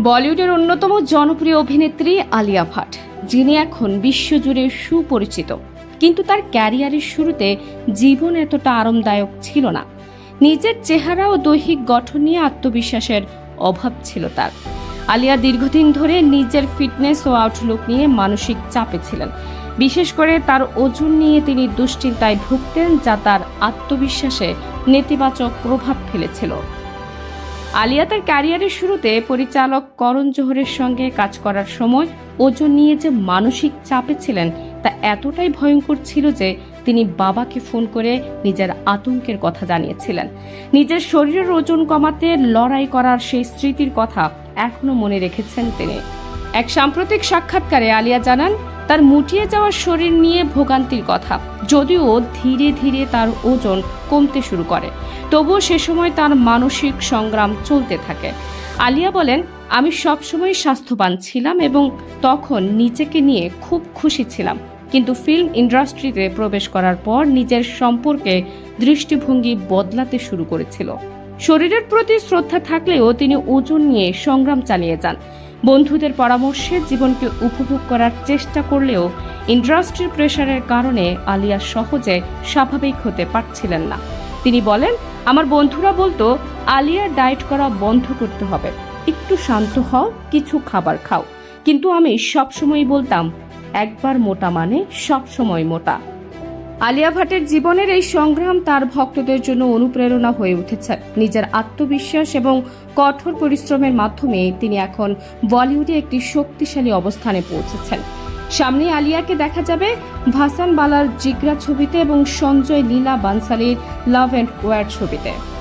বলিউডের অন্যতম জনপ্রিয় অভিনেত্রী আলিয়া ভাট, যিনি এখন বিশ্বজুড়ে সুপরিচিত। কিন্তু তার ক্যারিয়ারের শুরুতে জীবন এতটা আরামদায়ক ছিল না। নিজের চেহারা ও দৈহিক গঠন নিয়ে আত্মবিশ্বাসের অভাব ছিল তার। আলিয়া দীর্ঘদিন ধরে নিজের ফিটনেস ও আউটলুক নিয়ে মানসিক চাপে ছিলেন। বিশেষ করে তার ওজন নিয়ে তিনি দুশ্চিন্তায় ভুগতেন, যা তার আত্মবিশ্বাসে নেতিবাচক প্রভাব ফেলেছিল। আলিয়া তার ক্যারিয়ারের শুরুতে পরিচালক করণ জোহরের সঙ্গে কাজ করার সময় ওজন নিয়ে যে মানসিক চাপে ছিলেন, তা এতটাই ভয়ঙ্কর ছিল যে তিনি বাবাকে ফোন করে নিজের আতঙ্কের কথা জানিয়েছিলেন। নিজের শরীরের ওজন কমাতে লড়াই করার সেই স্মৃতির কথা এখনও মনে রেখেছেন তিনি। এক সাম্প্রতিক সাক্ষাৎকারে আলিয়া জানান, তার মুটিয়ে যাওয়া শরীর নিয়ে ভোগান্তির কথা, যদিও ধীরে ধীরে তার ওজন কমতে শুরু করে। তবুও সে সময় তার মানসিক সংগ্রাম চলতে থাকে। আলিয়া বলেন, আমি সবসময় স্বাস্থ্যবান ছিলাম এবং তখন নিজেকে নিয়ে খুব খুশি ছিলাম। কিন্তু ফিল্ম ইন্ডাস্ট্রিতে প্রবেশ করার পর নিজের সম্পর্কে দৃষ্টিভঙ্গি বদলাতে শুরু করেছিল। শরীরের প্রতি শ্রদ্ধা থাকলেও তিনি ওজন নিয়ে সংগ্রাম চালিয়ে যান। বন্ধুদের পরামর্শে জীবনকে উপভোগ করার চেষ্টা করলেও ইন্ডাস্ট্রির প্রেশারের কারণে আলিয়া সহজে স্বাভাবিক হতে পারছিলেন না। তিনি বলেন, আমার বন্ধুরা বলতো আলিয়া ডায়েট করা বন্ধ করতে হবে। একটু শান্ত হও, কিছু খাবার খাও। কিন্তু আমি সবসময় বলতাম, একবার মোটা মানে সবসময় মোটা। আলিয়া ভাটের জীবনের এই সংগ্রাম তার ভক্তদের জন্য অনুপ্রেরণা হয়ে উঠেছে। নিজের আত্মবিশ্বাস এবং কঠোর পরিশ্রমের মাধ্যমে তিনি এখন বলিউডে একটি শক্তিশালী অবস্থানে পৌঁছেছেন। সামনে আলিয়াকে দেখা যাবে ভাসান বালার জিগরা ছবিতে এবং সঞ্জয় লীলা বানসালির লাভ অ্যান্ড ওয়ার ছবিতে।